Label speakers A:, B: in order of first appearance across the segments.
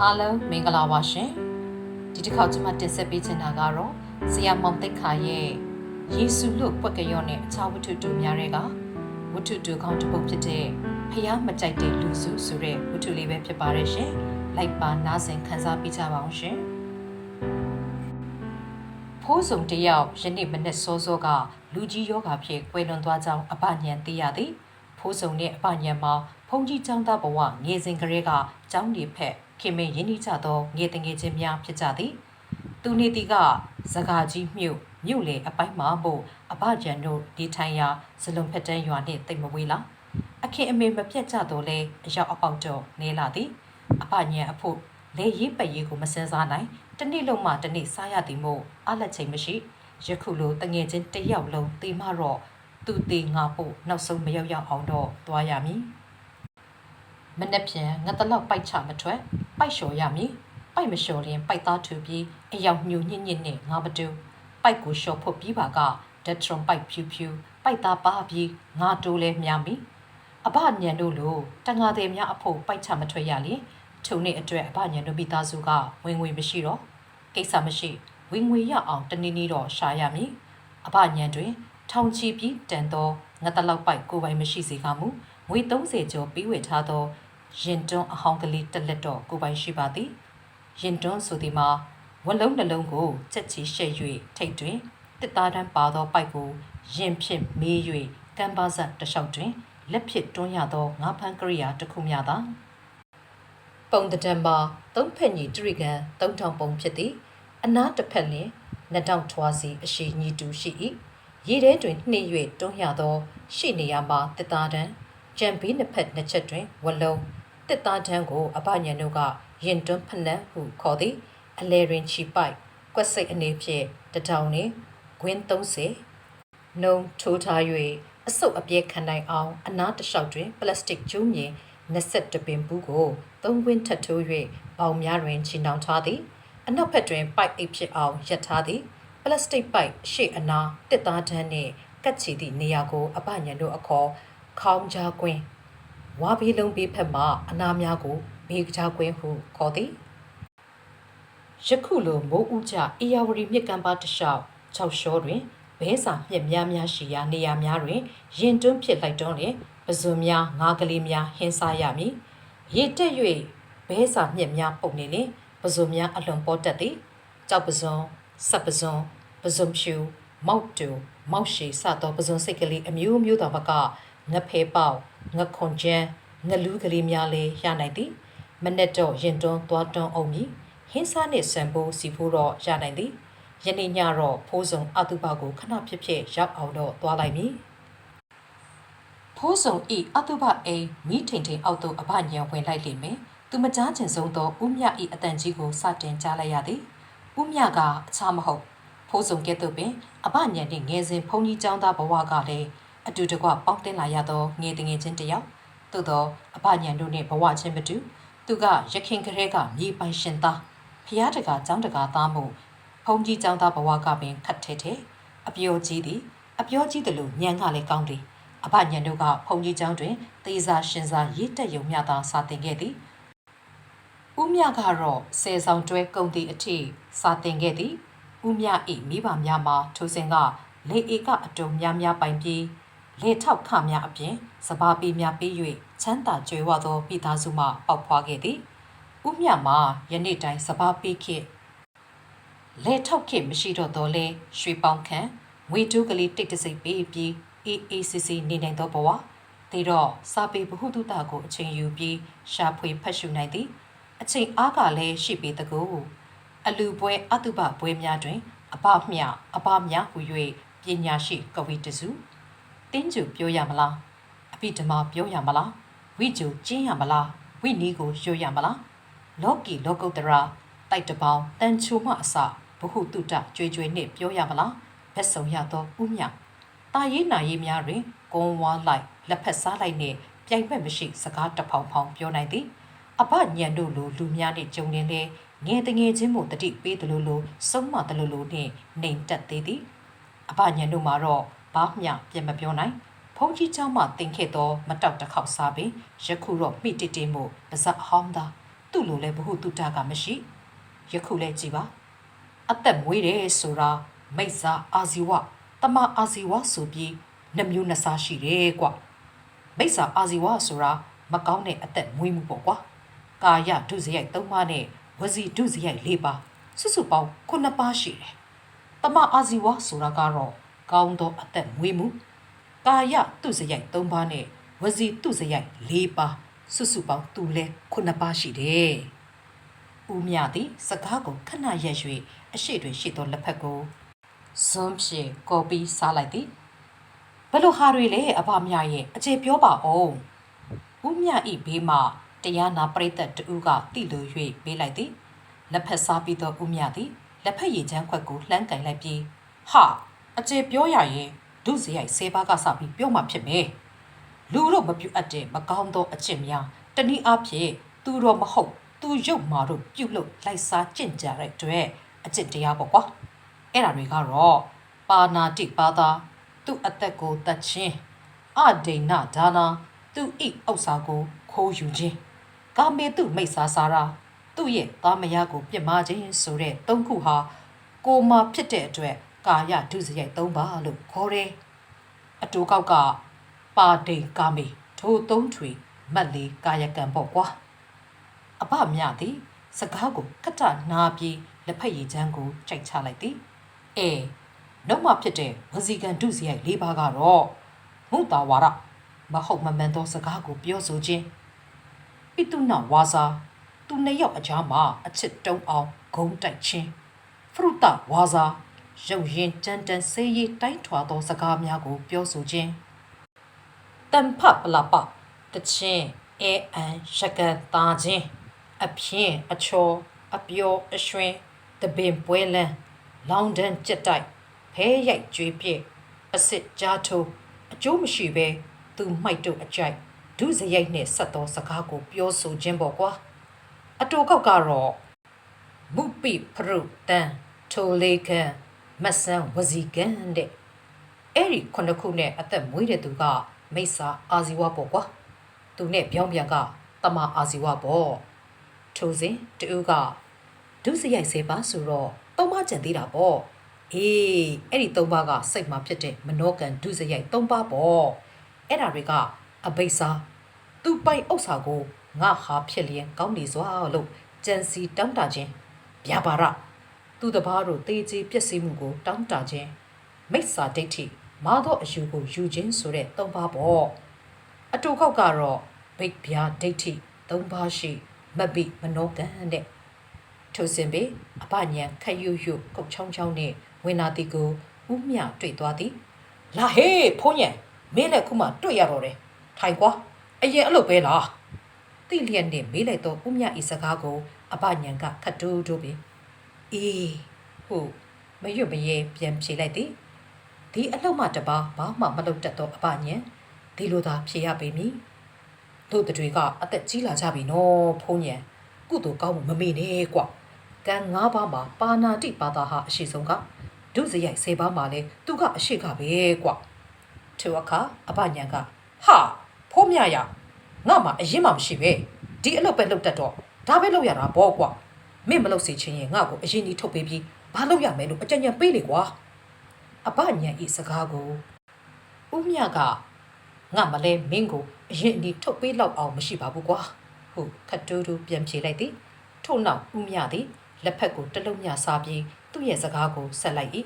A: အားလုံးမင်္ဂလာပါရှင်ဒီတစ်ခေါက်ကျွန်မတင်ဆက်ပေးချင်တာကတော့ဆရာမောင်သိက္ခာရဲ့ယေရှုလို့ပွက်ကရော့နဲ့အခြားဝတ္ထုတူများတွေကဝတ္ထုတူကောင်းတစ်ပုဒ်ဖြစ်တဲ့ဖះမကြိုက်တဲ့လူစုဆိုတဲ့ဝတ္ထုလေးပဲဖြစ်ပါတယ်ရှင်လိုက်ပါနားဆင်ခန်းစားပေးကြပါအောင်ရှင်ဖိုးစုံတယောက်ယနေ့မနေ့စောစောကလူကြီးယောဂါဖြစ်ကွယ်လွန်သွားကြောင်းအပညံသိရသည်ဖိုးစုံနဲ့အပညံမှာဖုန်ကြီးចောင်းသားဘဝငယ်စဉ်ကလေးကចောင်းဒီဖက် ခင်မင်းရင်းနှီးကြသောငယ်တငယ်ချင်းများဖြစ်ကြသည်သူနေတီကဇကာကြီးမြို့မြို့လေအပိုင်းမှာမို့အပကြံတို့ဒီထိုင်ရာဇလုံဖက်တန်းရွာနှင့်တိတ်မဝေးလားအခင်အမေမပြတ်ကြတော့လဲအရောက်အပေါက်တော့နေလာသည်အပညံအဖို့လေရေးပရေးကိုမစင်စားနိုင်တနေ့လုံးမှတနေ့စားရသည်မို့အလက်ချိန်မရှိယခုလိုတငယ်ချင်းတစ်ယောက်လုံးတေမတော့သူတေငါဖို့နောက်ဆုံးမရောက်ရောက်အောင်တော့သွားရမည် မနေ့ပြန်ငါတလောက်ပိုက်ချမထွက်ပိုက်လျှော်ရမည်ပိုက်မလျှော်ရင်ပိုက်သားထူပြီးအယောက်ညှိုညစ်ညစ်နဲ့ငါမတူပိုက်ကိုလျှော်ဖို့ပြီးပါကဒက်ထရွန်ပိုက်ဖြူဖြူပိုက်သားပါပြီးငါတိုးလဲမြမည်အဘညံတို့လိုတငါသေးများအဖို့ပိုက်ချမထွက်ရလေထုံနဲ့အတွက်အဘညံတို့မိသားစုကဝင်ငွေမရှိတော့ကိစ္စမရှိဝင်ငွေရအောင်တနည်းနည်းတော့ရှာရမည်အဘညံတွင် ထောင်ချီပြီးတန်သောငါတလောက်ပိုက်ကိုပိုင်မရှိစေကမူငွေ30ကျော်ပြီးဝေထားသော ရင်တွန်းအဟောင်းကလေးတစ်လက်တော့ကိုပိုင်ရှိပါသည်ရင်တွန်းဆိုသည်မှာဝလုံးနှလုံးကိုချက်ချီရှဲ့၍ထိတ်တွင်တစ်သားတန်းပါသောပိုက်ကိုရင်ဖြင့်မေး၍ကမ်ဘာဇတ်တစ်လျှောက်တွင်လက်ဖြစ်တွန်းရသောငါးဖန်းကရိယာတစ်ခုမျှသာပုံတံမှာသုံးဖက်ညီတရိကန်သုံးထောင်ပုံဖြစ်သည်အနားတစ်ဖက်လျင်နှစ်တောင်ထွားစီအရှိညီတူရှိ၏ရေထဲတွင်နှိမ့်၍တွန်းရသော ရှိနေရမှာတစ်သားတန်းကြံပြီးနှစ်ဖက်နှစ်ချက်တွင်ဝလုံး တစ်သားတန်းကိုအပညာတို့ကရင်တွန်းဖနှက်ဟုခေါ်သည်အလဲရင်ချီပိုက်ကွက်စိတ်အနေဖြင့်တထောင်နှင့်ဂွင်း30နှုံထိုးထား၍အစုပ်အပြဲခံနိုင်အောင်အနားတစ်လျှောက်တွင်ပလတ်စတစ်ကျူးမြင်20ပင်ဘူးကိုသုံးခွင်းထပ်ထိုး၍ပေါင်များတွင်ချီနှောင်ထားသည်အနောက်ဘက်တွင်ပိုက်အိပ်ဖြစ်အောင်ရပ်ထားသည်ပလတ်စတစ်ပိုက်ရှေ့အနာတစ်သားတန်းနှင့်ကတ်ချီသည့်နေရာကိုအပညာတို့အခေါ်ခေါင်းကြားကွင်း ဝါဘီလုံးဘေးဖက်မှအနာများကိုဘေးကြားကွင်းဟုခေါ်သည်ယခုလိုမိုးဥကြအေယာဝတီမြစ်ကမ်းပါတစ်လျှောက်၆ရှောတွင်ဘဲစာမြက်များများရှိရာနေရာများတွင်ရင်တွန်းဖြစ်လိုက်တော့လေပဇွန်များငါးကလေးများဟင်းစားရမည်ရေတက်၍ဘဲစာမြက်များပုတ်နေလေပဇွန်များအလွန်ပေါ်တတ်သည်ကြောက်ပဇွန်ဆက်ပဇွန်ပဇွန်ဖြူမောက်တူမောက်ရှည်စသောပဇွန်စိတ်ကလေးအမျိုးမျိုးတော်မကငဖဲပေါက် ငခွန်ကျန်းငလူးကလေးများလည်းရနိုင်သည်မနဲ့တော့ရင်တွန်းသွားတွန်းအောင်မည်ဟင်းစားနှင့်ဆန်ဖို့စီဖို့တော့ရနိုင်သည်ယနေ့ညတော့ဖိုးစုံအတုပကိုခဏဖြစ်ဖြစ်ရောက်အောင်တော့သွားလိုက်မည်ဖိုးစုံဤအတုပအိမ်မိထိန်ထိန်အောက်သို့အဘညံဝင်လိုက်လိမ့်မယ်သူမကြားချင်ဆုံးသောဥမြဤအတန်ကြီးကိုစတင်ကြားလိုက်ရသည်ဥမြကအခြားမဟုတ်ဖိုးစုံကဲ့သို့ပင်အဘညံနှင့်ငယ်စဉ်ဖုန်ကြီးចောင်းသားဘဝကလည်း အတူတကွပေါင်းတင်လာရသောငယ်တငယ်ချင်းတစ်ယောက်သို့သောအဘညံတို့နှင့်ဘဝချင်းမတူသူကရခင်ကလေးကမြေပိုင်ရှင်သားဖျားတကာចောင်းတကာသားမှုဖုန်ကြီးចောင်းသားဘဝကပင်ခတ်ထဲထဲအပျော်ကြီးသည်အပျော်ကြီးတယ်လို့ညံကလည်းကောင်းသည်အဘညံတို့ကဖုန်ကြီးចောင်းတွင်သေစာရှင်စာရေးတက်ယုံမြသာစာသင်ခဲ့သည်ဦးမြကတော့ဆယ်ဆောင်တွဲကုန်သည့်အထိစာသင်ခဲ့သည်ဦးမြ၏မိဘများမှာထိုစဉ်ကလေဧကအတုံများများပိုင်ပြီး လေထောက်ခများအပြင်စဘာပီများပြီး၍ချမ်းသာကြွယ်ဝသောမိသားစုမှပေါက်ဖွားခဲ့သည်ဥမြမှာယနေ့တိုင်းစဘာပီခေလေထောက်ခေမရှိတော့တော့လဲရွှေပေါင်းခန့်ငွေတူးကလေးတိတ်တဆိတ်ပေးပြီးအေးအေးစစ်စစ်နေနိုင်သောဘဝသေတော့စာပေဘဟုတုတကိုအချိန်ယူပြီးရှာဖွေဖတ်ရှုနိုင်သည် အချိန်အားကလည်းရှိပေတကူအလူပွဲအတုပပွဲများတွင် အပမြအပမြဟူ၍ပညာရှိကဝိတစု တင်းကျူပြောရမလားအပိဓမ္မာပြောရမလားဝိကျူကျင်းရမလားဝိနီးကိုရွတ်ရမလားလောကီလောကုတ္တရာတိုက်တပေါင်းတန်ချိုမှအစဘဟုတုတကြွေကြွေနှင့်ပြောရမလားဘက်ဆုံရသောဥမြတာရေးနာရေးများတွင်ကုန်းဝါလိုက်လက်ဖက်စားလိုက်နှင့်ပြိုင်ဘက်မရှိစကားတဖောင်ဖောင်ပြောနိုင်သည်အဘညံတို့လိုလူများနှင့်ကြုံနေလေငယ်တငယ်ချင်းမို့တတိပေးတယ်လို့လို့စုံမတယ်လို့လို့နှင့်နှိမ်တက်သေးသည်အဘညံတို့မှာတော့ ဘာမျှပြန်မပြောနိုင်ဖုန်ကြီးเจ้าမှတင်ခဲ့သောမတောက်တစ်ခေါက်စားပင်ယခုတော့မိတိတိမှုပါဇက်ဟောင်းသာတ သူ့လိုလဲဘဟုတုတကမရှိယခုလဲကြည်ပါအသက်မွေးတယ်ဆိုတာမိစ္ဆာအာဇီဝတမအာဇီဝဆိုပြီးနှမျိုးနှစ်စားရှိတယ်ကွမိစ္ဆာအာဇီဝဆိုတာမကောင်းတဲ့အသက်မွေးမှုပေါ့ကွာကာယဒုစရိုက်၃ပါးနဲ့ဝစီဒုစရိုက်၄ပါးစုစုပေါင်း9ပါးရှိတယ်တမအာဇီဝဆိုတာကတော့ ကောင်းသောအသက်မွေးမှုကာယဒုစရိုက်၃ပါးနဲ့ဝစီဒုစရိုက်၄ပါးစုစုပေါင်းသူလဲ9ပါးရှိတယ်ဦးမြသည်စကားကိုခဏရက်၍အရှိတွင်ရှိသောလက်ဖက်ကိုဇွန်းဖြင့်ကော်ပီစားလိုက်သည်ဘယ်လိုဟာတွေလဲအဘမြရဲ့အကျေပြောပါအောင်ဦးမြဤဘေးမှတရားနာပရိသတ်တူကတိလို၍ပေးလိုက်သည်လက်ဖက်စားပြီးသောဦးမြသည်လက်ဖက်ရည်ချမ်းခွက်ကိုလှမ်းကင်လိုက်ပြီးဟာ အကျေပြောရရင်ဒုစရိုက်ဆေးပါးကစပြီးပြောမှဖြစ်မယ်လူတို့မပြုတ်အပ်တဲ့မကောင်းသောအကျင့်များတနည်းအားဖြင့်သူတော်မဟုတ်သူရုပ်မာတို့ပြုတ်လို့လိုက်စားကျင့်ကြတဲ့အတွက်အကျင့်တရားပေါ့ကွာအဲ့ဒါတွေကတော့ပါဏာတိပါသာသူ့အသက်ကိုတတ်ခြင်းအဒိဏဒါနာသူ့ဤဥစ္စာကိုခိုးယူခြင်းကာမေတုမိတ်ဆာစာရာသူ့ရဲ့သားမယားကိုပြစ်မှားခြင်းဆိုတဲ့သုံးခုဟာကိုမာဖြစ်တဲ့အတွက် ကာယဒုစရိုက်သုံးပါလို့ခေါ်တယ်အတူကောက်ကပါဒိန်ကာမေထိုသုံးထွေမတ်လေးကာယကံပေါ့ကွာအဘမြသည်စကားကိုကတ္တနာပြီးလက်ဖက်ရည်ချမ်းကိုကြိုက်ချလိုက်သည်အဲနှုတ်မဖြစ်တဲ့ဝစီကံဒုစရိုက်၄ပါးကတော့မုတာဝါဒမဟုတ်မမှန်သောစကားကိုပြောဆိုခြင်းပိတုနဝါစာသူနှစ်ယောက်အကြားမှာအချစ်တုံးအောင်ဂုံးတိုက်ခြင်းဖရုတဝါစာ ရုပ်ရင်တန်တန်ဆေးရည်တိုင်းထွာသောစကားများကို ပြောဆိုခြင်းတန်ဖပလပတချင်းအဲအန်ရကန်တာခြင်းအဖြင်းအချောအပျော်အရွှင်တပင်ပွဲလန်းလောင်တန်းကြက်တိုက်ဖဲရိုက်ကြွေးပြည့်အစ်စ်ကြားထိုးအကျိုးမရှိဘဲသူမှိုက်တို့အကြိုက်ဒုစရိုက်နဲ့ဆက်သောစကားကို ပြောဆိုခြင်းပေါ့ကွာအတူကောက်ကတော့မုပိဖရုတန်ထိုလေကံ မဆန်ဝစီကံတဲ့အဲ့ဒီခုနှစ်ခုနဲ့အသက်မွေးတဲ့သူကမိစ္ဆာအာဇီဝပေါ့ကွာသူနဲ့ပြောင်းပြန်ကတမအာဇီဝပေါ့ထိုစဉ်တူကဒုစရိုက်စေပါဆိုတော့သုံးပါးကြံသေးတာပေါ့အေးအဲ့ဒီသုံးပါးကစိတ်မှာဖြစ်တဲ့မနောကံဒုစရိုက်သုံးပါးပေါ့အဲ့ဒါတွေကအဘိစာသူပိုင်ဥစ္စာကိုငါဟာဖြစ်လျင်ကောင်းနေစွာလို့ကြံစီတောင်းတခြင်းဗျာပါရ သူတပားတို့တေးကြီးပြည့်စည်မှုကိုတောင်းတခြင်းမိစ္ဆာဒိဋ္ဌိမာသောအယူကိုယူခြင်းဆိုတဲ့သုံးပါးပေါ့အတူခောက်ကတော့ဘိတ်ဗျာဒိဋ္ဌိသုံးပါးရှိမပိမနောကံတဲ့ထိုစဉ်ပေအပညာခက်ယူယူကုတ်ချောင်းချောင်းနဲ့ဝင်နာတီကိုဥမြတွေ့သွားသည်လာဟေးဖုံးညံမင်းလည်းခုမှတွေ့ရတော့တယ်ထိုင်ကွာအရင်အဲ့လိုပဲလားတိလျက်နဲ့မေးလိုက်တော့ဥမြဤစကားကိုအပညာကခတ်တိုးတိုးပဲ အေးဟုတ်မရွတ်မရဲပြန်ဖြေလိုက်သည်ဒီအလှုပ်မှတပါဘာမှမလုပ်တတ်တော့အပညာဒီလိုသာဖြေရပေမည်တို့တွေကအသက်ကြီးလာကြပြီနော်ဖုံးညံကုသိုလ်ကောင်းမှုမမေ့နဲ့ကွာကံ၅ပါးမှာပါဏာတိပါတာဟာအရှိဆုံးကဒုစရိုက်၁၀ပါးမှာလဲသူကအရှိကပဲကွာထိုအခါအပညာကဟာဖိုးမြရငါမှအရင်မှမရှိပဲဒီအလုပ်ပဲလုပ်တတ်တော့ဒါပဲလုပ်ရတာပေါ့ကွာ မင်းမလုပ်စေချင်ရင်ငါ့ကိုအရင်ကြီးထုတ်ပေးပြီးဘာလုပ်ရမယ်လို့အကြံဉာဏ်ပေးလေကွာအပညာဤစကားကိုဦးမြကငါမလဲမင်းကိုအရင်ဒီထုတ်ပေးလောက်အောင်မရှိပါဘူးကွာဟုတ်ခတ်တူးတူးပြန်ဖြေလိုက်သည်ထို့နောက်ဦးမြသည်လက်ဖက်ကိုတလုံးညစားပြီးသူ့ရဲ့စကားကိုဆက်လိုက်၏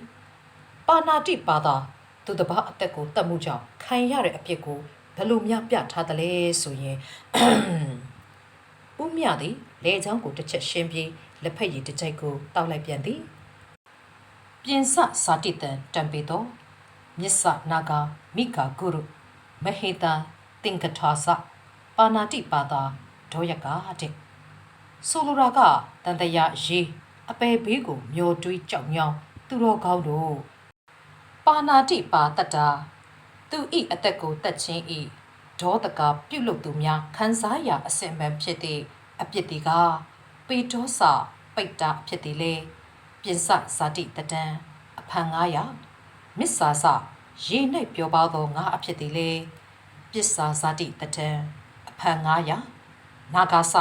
A: ပါဏာတိပါသာသူတပားအသက်ကိုတတ်မှုကြောင့်ခံရတဲ့အပြစ်ကိုဘယ်လိုများပြထားသလဲဆိုရင်ဦးမြသည်လေချောင်းကိုတစ်ချက်ရှင်းပြီး လက်ဖက်ရည်တစ်ချိုက်ကိုတောက်လိုက်ပြန်သည်ပြင်စစာတိတံတံပေတော်မြစ္ဆနာဂာမိကာဂုရုမဟေတာတင်္ကထာစပါဏာတိပါတာဒေါယကာတဲ့ဆိုလိုတာကတန်တရာရေးအပေဘေးကိုမျောတွေးကြောက်ညောင်းသူတော်ကောင်းတို့ပါဏာတိပါတတ္တာသူဤအသက်ကိုတတ်ချင်းဤဒေါတကပြုတ်လုသူများခန်းစားရာအစင်မှန်ဖြစ်သည့်အပြစ်တီက ပေတောစာ ပိတ်တာဖြစ်သည်လေပြင်စဇာတိတတံအဖန်900မစ္ဆာစရေ၌ပြောပါသောငါအဖြစ်သည်လေပစ္စာဇာတိတတံအဖန်900နာဂာစ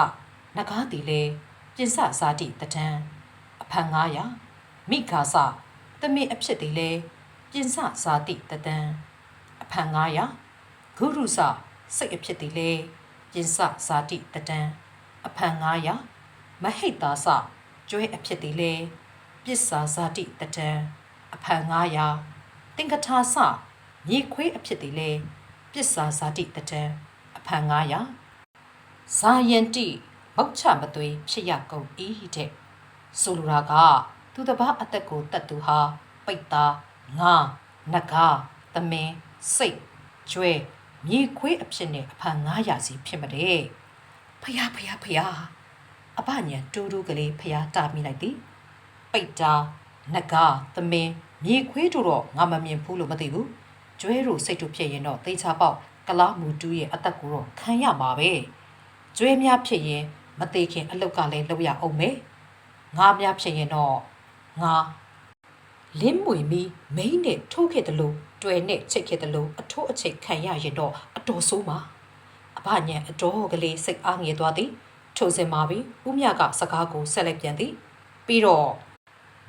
A: နဂါတီလေပြင်စဇာတိတတန်းအဖန်900မိခါစတမင်အဖြစ်တီလေပြင်စဇာတိတတန်းအဖန်900ဂုရုစစိတ်အဖြစ်တီလေပြင်စဇာတိတတန်းအဖန်900 မဟိတ်တာစကျွဲအဖြစ်တီလေပစ္စာဇာတိတတန်းအဖန်900တင်္ကထာစမြေခွေးအဖြစ်တီလေပစ္စာဇာတိတတန်းအဖန်900ဇာယန်တိမောက်ချမသွေးဖြစ်ရကုန်ဤတဲ့ဆိုလိုတာကသူတစ်ပါးအသက်ကိုတတ်သူဟာပိတ်သားငါနဂါသမင်စိတ်ကျွဲမြေခွေးအဖြစ်နဲ့အဖန်900စီဖြစ်မတဲ့ဖယားဖယားဖယား အပညာတူတူကလေးဖယားတာမိလိုက်သည်ပိတ်သားနဂါသမင်မြေခွေးတို့တော့ငါမမြင်ဘူးလို့မသိဘူးကျွဲတို့စိတ်တို့ဖြစ်ရင်တော့သေချာပေါက်ကလားမူတူးရဲ့အသက်ကိုတော့ခံရမှာပဲကျွဲများဖြစ်ရင်မသေးခင်အလုတ်ကလည်းလုပ်ရအောင်မယ်ငါများဖြစ်ရင်တော့ငါလင်းမွေမီမိန်းနဲ့ထိုးခဲ့တယ်လို့တွယ်နဲ့ချိတ်ခဲ့တယ်လို့အထိုးအချိတ်ခံရရင်တော့အတော်ဆိုးမှာအဘညံအတော်ကလေးစိတ်အားငယ်သွားသည် ထိုစင်မှာပြီဦးမြကစကားကိုဆက်လက်ပြန်သည်ပြီးတော့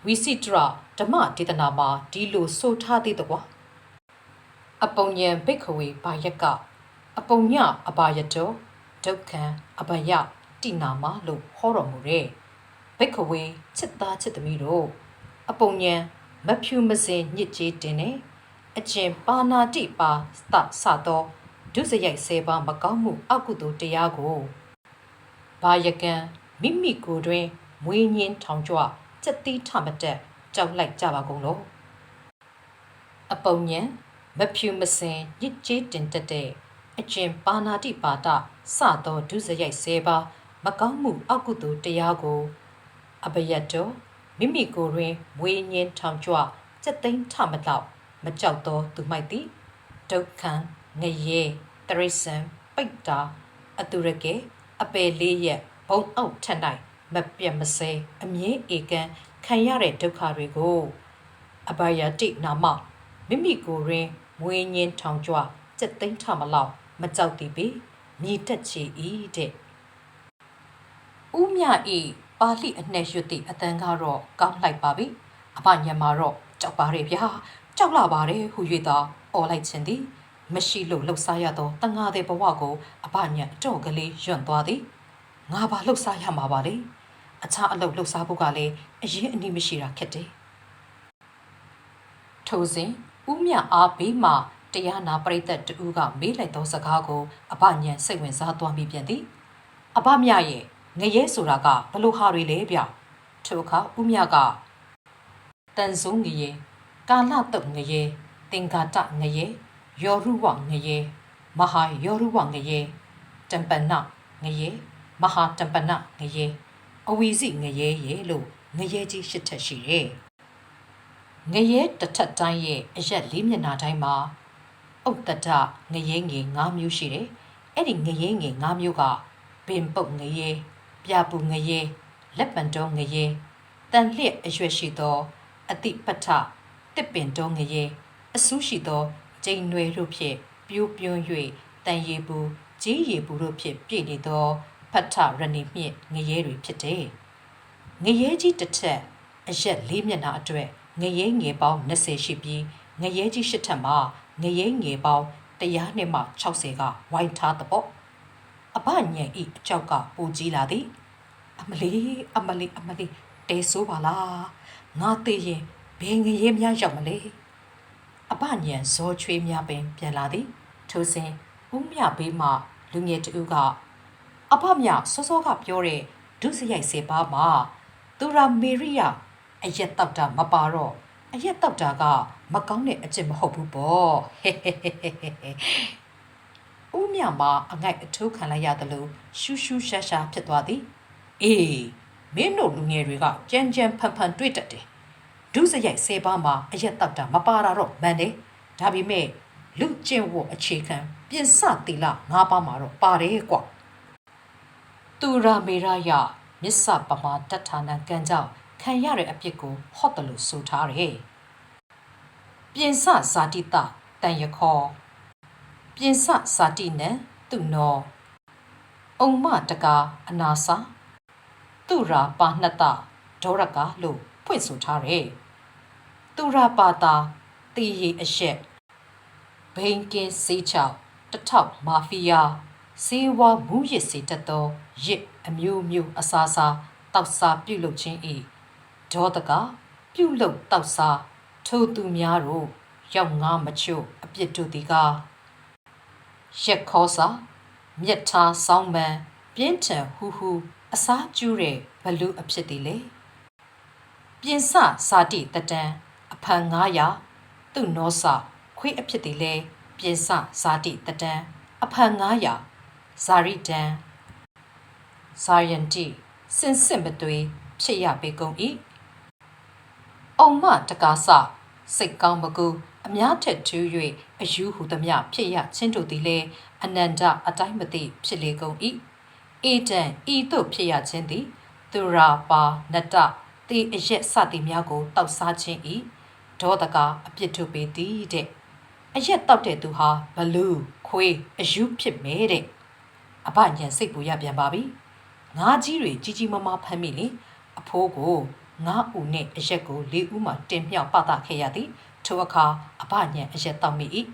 A: ဝီစီတရာဓမ္မဒေသနာမှာဒီလိုဆိုထားသေးတကွာအပုံညံဘိက္ခဝေဘာယက်ကအပုံညအဘာယတောဒုက္ခံအဘယတိနာမလို့ဟောတော်မူတဲ့ဘိက္ခဝေချစ်သားချစ်သမီးတို့အပုံညံမဖြူမစင်ညစ်ကြေးတင်နေအကျင့်ပါဏာတိပါသစသောဒုစရိုက်ဆယ်ပါမကောင်းမှုအကုသိုလ်တရားကို ဘာယကံမိမိကိုယ်တွင်မွေးညင်းထောင်ကြွစက်တိထမတက်ကြောက်လိုက်ကြပါကုန်လို့အပုံညံမဖြူမစင်ညစ်ကြေးတင်တက်တဲ့အကျင့်ပါဏာတိပါဒစသောဒုစရိုက်ဆယ်ပါမကောင်းမှုအကုသိုလ်တရားကိုအပယတ်တော်မိမိကိုယ်တွင်မွေးညင်းထောင်ကြွစက်သိမ်းထမတော့မကြောက်သောသူမိုက်သည်ဒုက္ခံငရေတရိษံပိတ္တာအတုရကေ အပေလေးရက်ဘုံအောက်ထက်၌မပြတ်မစဲအမြင့်ဧကံခံရတဲ့ဒုက္ခတွေကိုအဘယတိနာမမိမိကိုယ်တွင်မွေးညင်းထောင်ကြွစက်သိမ်းထမလောက်မကြောက်သည်ပေမြည်တက်ချီဤတဲ့ဥမြဤပါဠိအနှဲ့ရွတ်သည့်အတန်ကတော့ကောင်းလိုက်ပါပြီအပညံမှာတော့ကြောက်ပါရဲ့ဗျာကြောက်လာပါတယ်ဟူ၍သာអော်လိုက်ခြင်းသည် မရှိလို့လှုပ်ရှားရသောတန်ငါတဲ့ဘဝကိုအပညံအတော့ကလေးယွန့်သွားသည်ငါဘာလှုပ်ရှားရမှာပါလေအခြားအလုပ်လှုပ်ရှားဖို့ကလည်းအရင်အနည်းမရှိတာခက်တယ်ထိုစဉ်ဥမြအားဘေးမှတရားနာပရိသတ်တူကမေးလိုက်သောစကားကိုအဘညံစိတ်ဝင်စားသွားမိပြန်သည်အဘမြရဲ့ငရဲဆိုတာကဘလို့ဟာတွေလဲဗျထိုအခါဥမြကတန်စုံငရဲကာလတုတ်ငရဲသင်္ကာတငရဲ ယောရုဝငရဲမဟာယောရုဝငရဲတံပနငရဲမဟာတံပနငရဲအဝီစီငရဲရဲလို့ငရဲကြီးရှစ်ထက်ရှိတယ်ငရဲတစ်ထက်တိုင်းရဲ့အရက်လေးမျက်နှာတိုင်းမှာဥတ္တတငရဲငယ်၅မျိုးရှိတယ်။အဲ့ဒီငရဲငယ်၅မျိုးကပင်ပုတ်ငရဲပြပူငရဲလက်ပံတော်ငရဲတန်လျက်အရွယ်ရှိသောအတိပဋ္ဌတစ်ပင်တော်ငရဲအဆူးရှိသော ကျိန်နွယ်တို့ဖြင့်ပြိုးပြွန်း၍တန်ရည်ပူကြီးရည်ပူတို့ဖြင့်ပြည့်နေသောဖတ်ထရဏီမြင့်ငရဲတွေဖြစ်တယ်။ငရဲကြီးတစ်ထက်အရက်လေးမျက်နှာအတွက်ငရဲငယ်ပေါင်း20ရှိပြီးငရဲကြီးရှစ်ထက်မှာငရဲငယ်ပေါင်း100နှစ်မှ60ကဝိုင်းထားသပေါ့အဘညံဤအကြောက်ကပူကြီးလာသည်အမလီအမလီအမလီတဲဆိုးပါလားငါသိရင်ဘယ်ငရဲများရောက်မလဲ အဘညံဇောချွေးများပင်ပြန်လာသည်ထိုစဉ်ဦးမြဘေးမှလူငယ်တူကအဘမြစောစောကပြောတဲ့ဒုစရိုက်စေပါမှာသူရာမေရိယအရက်တောက်တာမပါတော့အရက်တောက်တာကမကောင်းတဲ့အကျင့်မဟုတ်ဘူးပေါ့ဟဲ့ဟဲ့ဟဲ့ဟဲ့ဟဲ့ဦးမြမအငိုက်အထိုးခံလိုက်ရတယ်လို့ရှူးရှူးရှာရှာဖြစ်သွားသည်အေးမင်းတို့လူငယ်တွေကကြမ်းကြမ်းဖန်ဖန်တွေ့တတ်တယ် ဒုစရိုက်ဆယ်ပါးမှာအရက်တောက်တာမပါတာတော့မှန်တယ်ဒါပေမဲ့လူကျင့်ဝတ်အခြေခံပြင်စတီလာငါးပါးမှာတော့ပါတယ်ကွာသူရာမေရယမစ္ဆပမာတဋ္ဌာနကံကြောင့်ခံရတဲ့အပြစ်ကိုဟော့တယ်လို့ဆိုထားတယ်ပြင်စဇာတိတတန်ရခောပြင်စဇာတိနံသူနောအုံမတကာအနာစာသူရာပါနှစ်တဒေါရကလို့ ဖွင့်ဆိုထားတယ်သူရာပါတာတီရီအရှက်ဘိန်ကင်းစေးချောက်တထောက်မာဖီးယားစေဝါမူရစ်စေတတ်သောရစ်အမျိုးမျိုးအစားစားတောက်စားပြုတ်လုခြင်းဤဒေါတကပြုတ်လုတောက်စားထိုသူများတို့ရောက်ငါမချို့အပြစ်တို့ဒီကားရက်ခေါ်စာမြက်ထားဆောင်းပန်းပြင်းထန်ဟူဟူအစားကျူးတဲ့ဘလူအဖြစ်တည်လေ ပြင်စစာတိတတန်အဖန်900သူ့နောစခွေးအဖြစ်တည်လေပြင်စစာတိတတန်အဖန်900ဇာရိတန်ဇာယန်တီစင်စစ်မသွေးဖြစ်ရပေကုန်၏အုံမတကားစစိတ်ကောင်းမကူအများထက်ထူး၍အယူဟုသမျှဖြစ်ရချင်းတို့သည်လည်းအနန္တအတိုင်းမသိဖြစ်လေကုန်၏အေတံဤသို့ဖြစ်ရခြင်းသည်သူရာပါနတတေ အရက်စသည်များကိုတောက်စားခြင်း၏ဒေါတကအပြစ်ထုတ်ပေသည်တဲ့အရက်တောက်တဲ့သူဟာဘလူးခွေးအယူဖြစ်မဲတဲ့အဘညံစိတ်ပူရပြန်ပါပြီငါးကြီးတွေကြီးကြီးမားမားဖမ်းမိလေအဖိုးကိုငါးဦးနဲ့အရက်ကိုလေးဦးမှတင်မြောက်ပသခဲ့ရသည်ထိုအခါအဘညံအရက်တောက်မိ၏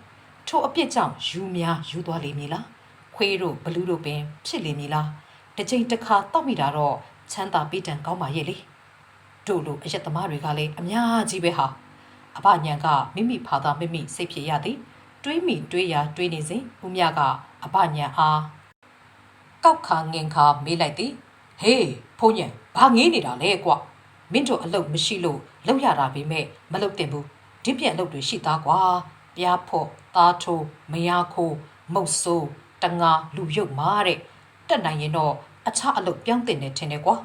A: ထိုအပြစ်ကြောင့်ယူများယူသွားလိမ့်မည်လားခွေးတို့ဘလူးတို့ပင်ဖြစ်လိမ့်မည်လားတစ်ချိန်တစ်ခါတောက်မိတာတော့ချမ်းသာပေးတံကောင်းပါရဲ့လေ တို့လိုအရက်သမားတွေကလည်းအများကြီးပဲဟာအဘညံကမိမိဖာသာမိမိစိတ်ဖြစ်ရသည်တွေးမိတွေးရာတွေးနေစဉ်ဦးမြကအဘညံအားကောက်ခါငင်ခါမေးလိုက်သည်ဟေးဖုန်းညံဘာငေးနေတာလဲကွမင်းတို့အလုပ်မရှိလို့လောက်ရတာပဲမဲ့မလုပ်တင်ဘူးဒီပြက်အလုပ်တွေရှိသားကွာပြားဖို့သားထိုးမယားခိုးမုတ်ဆိုးတငါလူရုပ်မာတဲ့တက်နိုင်ရင်တော့အခြားအလုပ်ပြောင်းတင်နေထင်တယ်ကွာ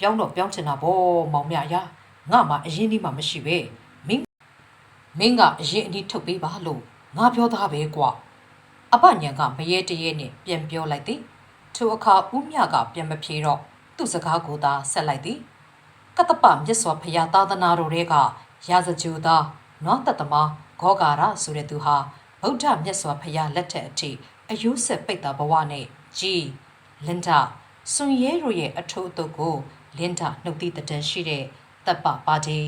A: ပြောင်းတော့ပြောင်းချင်တာဗောမောင်မြရာငါမှအရင်ဒီမှမရှိပဲမင်းမင်းကအရင်အဒီထုတ်ပေးပါလို့ငါပြောသားပဲကွာအပညာကမရေတရေနဲ့ပြန်ပြောလိုက်သည်ထိုအခါဦးမြကပြန်မဖြေတော့သူ့စကားကိုသာဆက်လိုက်သည်ကတ္တပမြတ်စွာဘုရားသာသနာတော်တွေကရာဇဂျူသားနွားတတမဂောဂါရဆိုတဲ့သူဟာဗုဒ္ဓမြတ်စွာဘုရားလက်ထက်အထိအယုဆက်ပိတ်တာဘဝနဲ့ကြီးလင်ဒါစွန်ရဲတို့ရဲ့အထိုးအတုပ်ကို လင်ဒါနှုတ်သီးတန်ရှိတဲ့တပ်ပပါတီ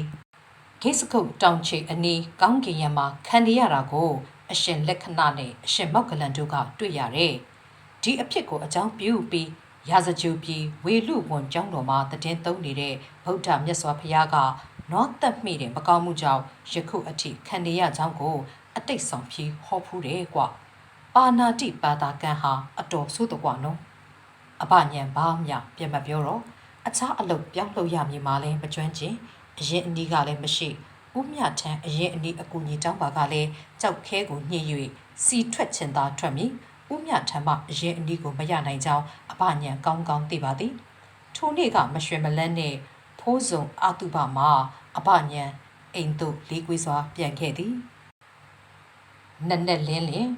A: ဂိစကုတ်တောင်ချေအနီးကောင်းကင်ရံမှာခံရတာကိုအရှင်လက္ခဏာနဲ့အရှင်မောက်ကလန်တို့ကတွေ့ရတယ်ဒီအဖြစ်ကိုအကြောင်းပြုပြီးရာဇဂျူပြည်ဝေလူဝန်ကျောင်းတော်မှာတည်င်းသုံးနေတဲ့ဗုဒ္ဓမြတ်စွာဘုရားကနွားသက်မိတဲ့မကောင်းမှုကြောင့်ယခုအထိခံရကြောင်းကိုအတိတ်ဆောင်ဖြီးဟောဖူးတယ်ကွပါဏာတိပါတာကံဟာအတော်ဆိုးတော့ကွနော်အပညံဘာမှပြန်မပြောတော့ အခြားအလုပ်ပြောင်းလို့ရမည်မှာလဲမကျွမ်းကျင်အရင်အနီးကလည်းမရှိဦးမြထန်းအရင်အနီးအကူကြီးတောင်းပါကလည်းကြောက်ခဲကိုညှိ၍စီထွက်ချင်သာထွက်မည်ဦးမြထမ်းမှအရင်အနည်းကိုမရနိုင်ကြောင်းအပညာကောင်းကောင်းသိပါသည်ထိုနေ့ကမရွှေမလန်းနဲ့ဖိုးစုံအာတုပမှာအပညာအိမ်သို့လေးကွေးစွာပြန်ခဲ့သည်နက်နက်လင်းလင်း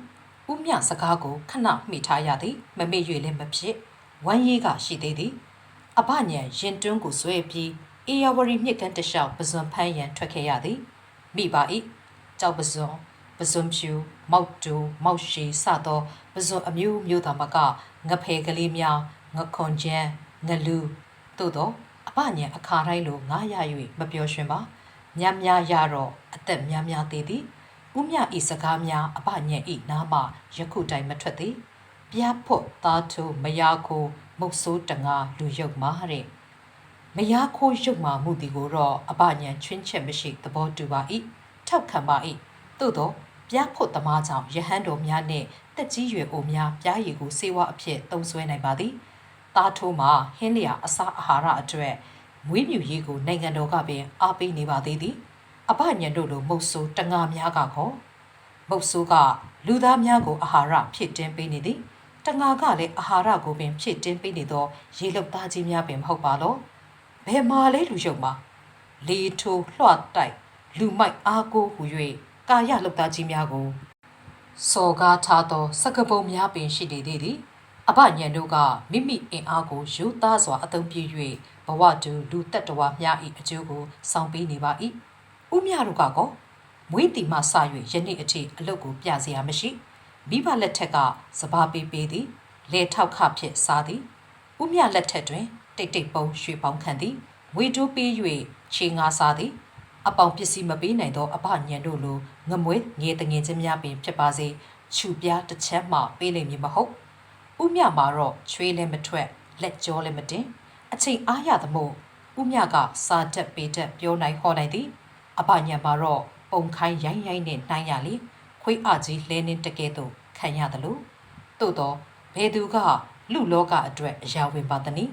A: ဦးမြစကားကိုခဏမိထားရသည်မမေ့၍လည်းမဖြစ်ဝမ်းရေးကရှိသေးသည် အပညာရင်တွန်းကိုဆွဲပြီးအေယာဝရီမြစ်ကန်တလျှောက်ပဇွန်ဖန်းရန်ထွက်ခဲ့ရသည်မိပါ၏ကြောက်ပဇွန်ပဇွန်ဖြူမောက်တူမောက်ရှည်စသောပဇွန်အမျိုးမျိုးသာမကငဖယ်ကလေးများငခွန်ကျန်းငလူသို့သောအပညာအခါတိုင်းလိုငားရ၍မပျော်ရွှင်ပါများများရတော့အသက်များများသေးသည်ဥမြဤစကားများအပညာဤနားမှယခုတိုင်မထွက်သည်ပြားဖို့သားထိုးမယားခိုး မုတ်ဆိုးတငါလူရုပ်မာတဲ့မယားခိုးရုပ်မာမှုဒီကိုတော့အပညာချွင်းချက်မရှိသဘောတူပါ၏ထောက်ခံပါ၏သို့သောပြားဖို့သမားကြောင့်ယဟန်တော်များနှင့်တက်ကြီးရွယ်အိုများပြားရည်ကိုစေဝါအဖြစ်သုံးဆွဲနိုင်ပါသည်။သားထိုးမှာဟင်းလျာအစာအာဟာရအတွက်မွေးမြူရေးကိုနိုင်ငံတော်ကပင်အားပေးနေပါသေးသည်။အဘညံတို့လိုမုတ်ဆိုးတငါများကခေါ်မုတ်ဆိုးကလူသားများကိုအာဟာရဖြစ်တင်ပေးနေသည်။ တငါကလည်းအာဟာရကိုပင်ဖြည့်တင်းပေးနေသောရေလုတ်သားကြီးများပင်မဟုတ်ပါလောဘယ်မှာလဲလူယုံမှာလေထိုးလွှတ်တိုက်လူမိုက်အားကိုဟူ၍ကာယလုတ်သားကြီးများကိုစော်ကားထားသောစကပုံများပင်ရှိနေသေးသည်အဘညံတို့ကမိမိအင်အားကိုယူသားစွာအသုံးပြု၍ဘဝတူလူတက်တော်များ၏အကျိုးကိုဆောင်ပေးနေပါ၏ဥမြတို့ကကောမွေးတီမှစ၍ယနေ့အထိအလုတ်ကိုပြစရာမရှိ။ မိဘလက်ထက်ကစဘာပေးပေးသည်လေထောက်ခဖြင့်စားသည်ဥမြလက်ထက်တွင် တိတ်တိတ်ပုံရွှေပေါင်းခံသည်ငွေတိုးပေး၍ခြေငါစားသည်အပေါင်ပစ္စည်းမပေးနိုင်သောအဘညံတို့လိုငမွေငေတငင်ချင်းများပင်ဖြစ်ပါစေခြူပြားတစ်ချက်မှပေးလိမ့်မည်မဟုတ်ဥမြမှာတော့ချွေးလည်းမထွက်လက်ကြောလည်းမတင်အချိန်အားရသမို့ဥမြကစာတက်ပေတက်ပြောနိုင်ဟောနိုင်သည်အဘညံမှာတော့ပုံခိုင်းရိုင်းရိုင်းနဲ့နှိုင်းရလေ ခွေးအကြီးလဲနှင်းတကဲ့သို့ခံရသလိုသို့တော့ဘယ်သူကလူလောကအတွက်အရာဝင်ပါသနည်း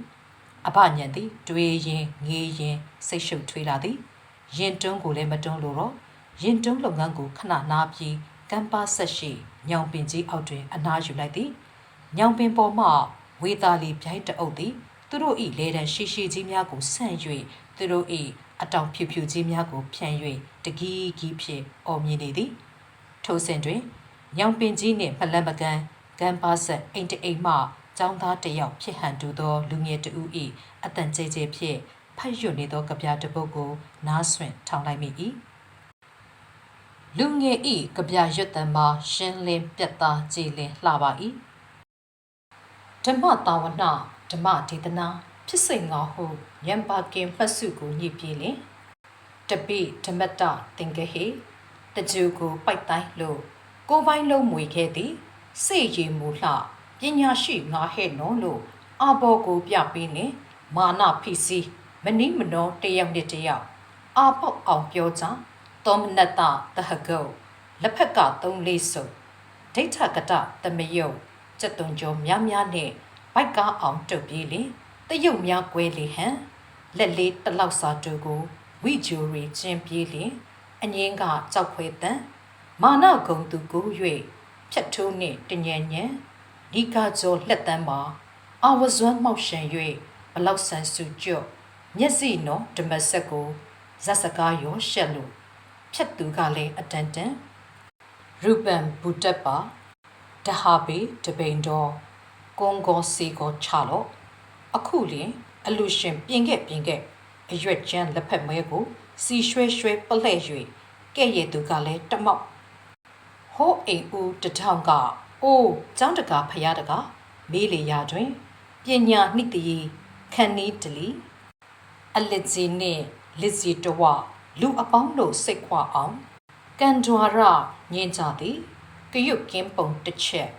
A: အဘညံသည်တွေးရင်ငေးရင်စိတ်ရှုပ်ထွေးလာသည်ရင်တွန်းကိုလည်းမတွန်းလို့တော့ရင်တွန်းလုပ်ငန်းကိုခဏနားပြီးကမ်ပါဆက်ရှိညောင်ပင်ကြီးအောက်တွင်အနားယူလိုက်သည်ညောင်ပင်ပေါ်မှဝေသားလီပြိုင်တအုပ်သည်သူတို့၏လေတံရှိရှိကြီးများကိုဆန့်၍သူတို့၏အတောင်ဖြူဖြူကြီးများကိုဖြန့်၍တကီးကီးဖြင့်အော်မြင်နေသည် ထိုစဉ်တွင်ညောင်ပင်ကြီးနှင့်မလန့်မကန်းကမ်းပါဆက်အိမ်တအိမ်မှចောင်းသားတစ်ယောက်ဖြစ်ဟန်တူသောလူငယ်တဦး၏အတန်ကြဲကြဲဖြင့်ဖတ်ရွတ်နေသောကြပြတစ်ပုဒ်ကိုနားဆွင့်ထောင်လိုက်မိ၏လူငယ်၏ကြပြရွတ်တံမှာရှင်းလင်းပြတ်သားကြည်လင်လှပါ၏ဓမ္မတာဝနာဓမ္မဒေသနာဖြစ်စိန်ငါဟုညံပါကင်ဖတ်စုကိုညှိပြေးလင်တပိဓမ္မတသင်္ကဟေ တကြူကိုပိုက်တိုင်းလို့ကိုယ်ပိုင်းလုံးမွေခဲ့သည်စေရည်မူလှပညာရှိငါဟဲ့နော်လို့အဘောကိုပြပေးလင်မာနဖိစီးမနီးမနောတယောက်နဲ့တယောက်အာပေါက်အောင်ပြောကြသောမနတတဟကုတ်လက်ဖက်ကသုံးလေးစုပ်ဒိဋ္ဌကတတမယုတ်စက်တုံကျော်များများနဲ့ဘိုက်ကားအောင်တုတ်ပြေးလင်တရုတ်များကွဲလေဟန်လက်လေးတလောက်စာတူကိုဝိဂျူရီကျင်းပြေးလင် အငင်းကကြောက်ခွဲတန်မာနဂုံသူကို၍ဖြတ်ထိုးနှင့်တညံညံဒီကကျော်လက်တန်းမှာအဝဇွမ်းမောက်ရှင်၍ဘလောက်ဆန်စုကြော့မျက်စိနော်ဓမ္မဆက်ကိုဇက်စကားရောရှက်လို့ဖြတ်သူကလည်းအတန်တန်ရူပန်ဘူတက်ပါတဟာဘေတပိန်တော်ကွန်ကောစီကိုချလို့အခုလင်အလူရှင်ပြင်ခဲ့ပြင်ခဲ့အရွက်ကျန်းလက်ဖက်မဲကို စီရွှဲရွှဲပလှဲ့၍ကဲ့ရဲ့သူကလည်းတမောက်ဟိုးအိမ်ဦးတထောင်ကအိုးចောင်းတကာဖရားတကာမေးလေရတွင်ပညာနှိတည်ခန်နီးတလီအလစ်စီနှင့်လစ်စီတဝလူအပေါင်းတို့စိတ်ခွာအောင်ကန်ဒွာရညင်ကြသည်ကရွတ်ကင်းပုံတစ်ချက်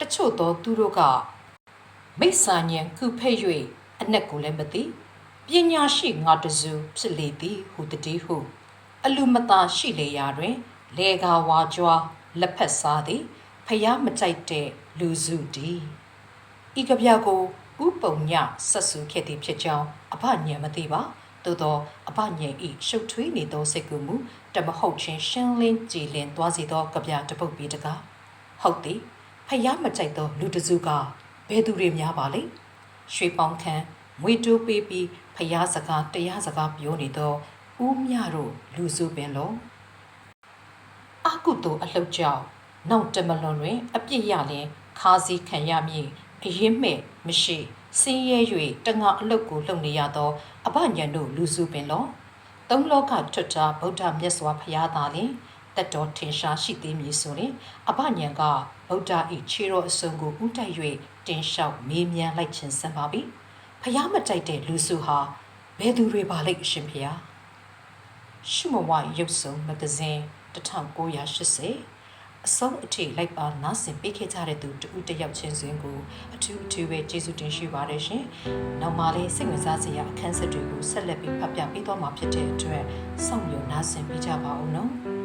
A: တချို့သောသူတို့ကမိစ္ဆာညံခုဖဲ့၍အနက်ကိုလည်းမသိ ပညာရှိငါတစုဖြစ်လေသည်ဟူတည်းဟု အလူမသာရှိလေရာတွင် လေကာဝါကြွားလက်ဖက်စားသည်ဖျားမကြိုက်တဲ့လူစုဒီဤကပြကိုဥပုံညဆက်ဆူခဲ့သည်ဖြစ်ကြောင်းအဘညံမသိပါသို့သောအဘညံဤရှုပ်ထွေးနေသောစိတ်ကူးမှုတမဟုတ်ချင်းရှင်းလင်းကြည်လင်သွားစေသောကပြတပုတ်ပြီးတကားဟုတ်သည်ဖျားမကြိုက်သောလူတစုကဘယ်သူတွေများပါလိမ့်ရွှေပေါင်ခန်း ငွေတိုးပေးပြီးဖျားစကားတရားစကားပြောနေသောဦးမြတို့လူစုပင်လုံးအကုသို့အလှုပ်ကြောင့်နောက်တမလွန်တွင် အပြစ်ရလင်ခါစီခံရမည်အရင်မဲ့မရှိစင်းရဲ၍တငါအလုတ်ကိုလှုပ်နေရသော အဘညံတို့လူစုပင်လောသုံးလောကထွတ်တာဗုဒ္ဓမြတ်စွာဘုရားသာလင်တက်တော်ထင်ရှားရှိသေးမည်ဆိုရင်အဘညံကဗုဒ္ဓ၏ခြေတော်အစုံကိုဥတိုက်၍တင်လျှောက်မေးမြန်းလိုက်ခြင်းစံပါပြီ ဖျားမကြိုက်တဲ့လူစုဟာဘယ်သူတွေပါလိမ့်အရှင်ဖျားရှုမဝရုပ်စုံမဂဇင်း1980အဆုံးအထိလိုက်ပါနားဆင်ပေးခဲ့ကြတဲ့သူတူတယောက်ချင်းစဉ်ကိုအထူးအထူးပဲကျေးဇူးတင်ရှိပါတယ်ရှင်။နောက်မှလည်းစိတ်ဝင်စားစရာအခန်းဆက်တွေကိုဆက်လက်ပြီးဖတ်ပြပေးသွားမှာဖြစ်တဲ့အတွက်စောင့်မျှော်နားဆင်ပေးကြပါဦးနော်။